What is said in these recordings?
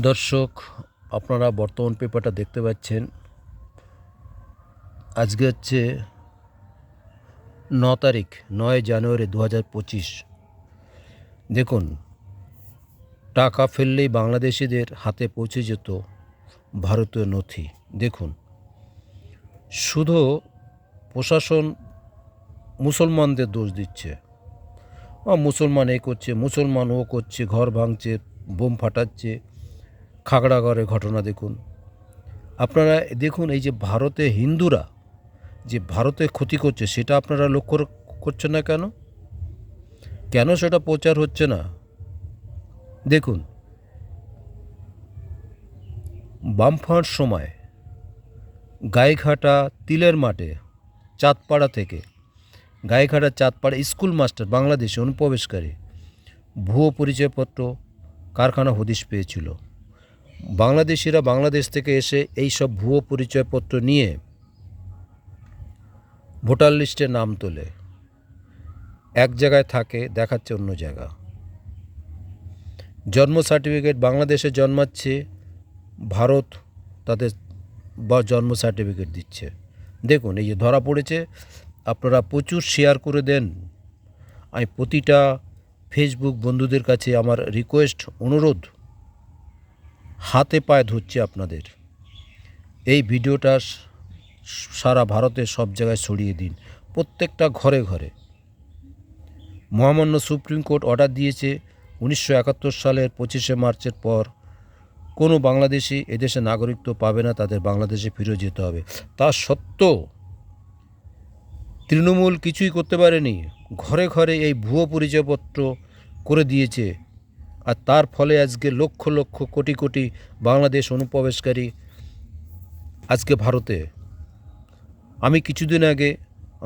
দর্শক, আপনারা বর্তমান পেপারটা দেখতে পাচ্ছেন। আজকে হচ্ছে ন তারিখ, নয় জানুয়ারি দু হাজার পঁচিশ। দেখুন, টাকা ফেললেই বাংলাদেশিদের হাতে পৌঁছে যেত ভারতীয় নথি। দেখুন, শুধু প্রশাসন মুসলমানদের দোষ দিচ্ছে। মুসলমান এ করছে, মুসলমান ও করছে, ঘর ভাঙছে, বোম ফাটাচ্ছে। খাগড়াগড়ের ঘটনা দেখুন। আপনারা দেখুন এই যে ভারতে হিন্দুরা যে ভারতে ক্ষতি করছে, সেটা আপনারা লক্ষ্য করছেন না কেন? কেন সেটা প্রচার হচ্ছে না? দেখুন বামফাঁর সময় গায়েঘাটা তিলের মাঠে চাঁদপাড়া থেকে গায়েঘাটা চাঁদপাড়া স্কুল মাস্টার বাংলাদেশে অনুপ্রবেশকারী ভুয়ো পরিচয়পত্র কারখানা হদিশ পেয়েছিল। বাংলাদেশিরা বাংলাদেশ থেকে এসে এই সব ভুয়ো পরিচয়পত্র নিয়ে ভোটার লিস্টে নাম তোলে। এক জায়গায় থাকে, দেখাচ্ছে অন্য জায়গা। জন্ম সার্টিফিকেট বাংলাদেশে জন্মাচ্ছে, ভারত তাদের বা জন্ম সার্টিফিকেট দিচ্ছে। দেখুন, এই যে ধরা পড়েছে, আপনারা প্রচুর শেয়ার করে দেন। আমি প্রতিটা ফেসবুক বন্ধুদের কাছে আমার রিকোয়েস্ট অনুরোধ হাতে পায়ে ধরছি আপনাদের। এই ভিডিওটা সারা ভারতে সব জায়গায় ছড়িয়ে দিন, প্রত্যেকটা ঘরে ঘরে। মহামান্য সুপ্রিম কোর্ট অর্ডার দিয়েছে উনিশশো একাত্তর সালের পঁচিশে মার্চের পর। কোনো বাংলাদেশি এদেশে নাগরিকত্ব পাবে না, তাদের বাংলাদেশে ফিরে যেতে হবে। তা সত্ত্বেও তৃণমূল কিছুই করতে পারেনি। ঘরে ঘরে এই ভুয়ো পরিচয়পত্র করে দিয়েছে আর তার ফলে আজকে লক্ষ লক্ষ কোটি কোটি বাংলাদেশ অনুপ্রবেশকারী আজকে ভারতে। আমি কিছুদিন আগে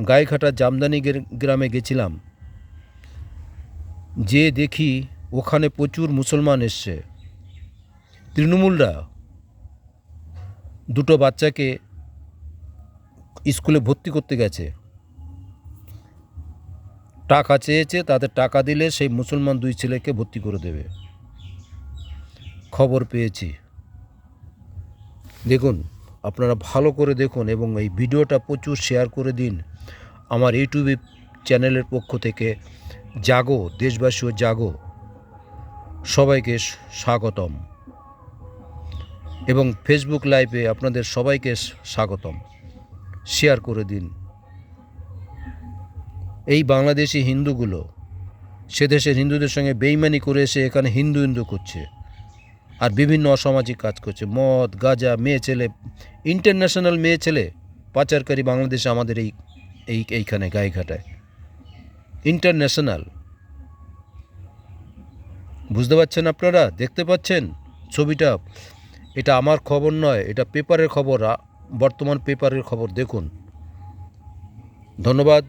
গায়েঘাটা জামদানি গ্রামে গেছিলাম। যে দেখি ওখানে প্রচুর মুসলমান এসছে। তৃণমূলরা দুটো বাচ্চাকে স্কুলে ভর্তি করতে গেছে। টাকা চেয়েছে তাদের টাকা দিলে সেই মুসলমান দুই ছেলেকে ভর্তি করে দেবে। খবর পেয়েছি। দেখুন, আপনারা ভালো করে দেখুন এবং এই ভিডিওটা প্রচুর শেয়ার করে দিন। আমার ইউটিউব চ্যানেলের পক্ষ থেকে জাগো, দেশবাসী ও জাগো, সবাইকে স্বাগতম। এবং ফেসবুক লাইভে আপনাদের সবাইকে স্বাগতম। শেয়ার করে দিন। এই বাংলাদেশি হিন্দুগুলো, সে দেশের হিন্দুদের সঙ্গে বেইমানি করে এসে এখানে হিন্দু হিন্দু করছে আর বিভিন্ন অসামাজিক কাজ করছে। মদ, গাজা, মেয়ে ছেলে ইন্টারন্যাশনাল মেয়ে ছেলে পাচারকারী বাংলাদেশে আমাদের এই এই, এইখানে গায়ে ঘাটায় ইন্টারন্যাশনাল বুঝতে পারছেন আপনারা? দেখতে পাচ্ছেন ছবিটা? এটা আমার খবর নয়, এটা পেপারের খবর বর্তমান পেপারের খবর। দেখুন। ধন্যবাদ।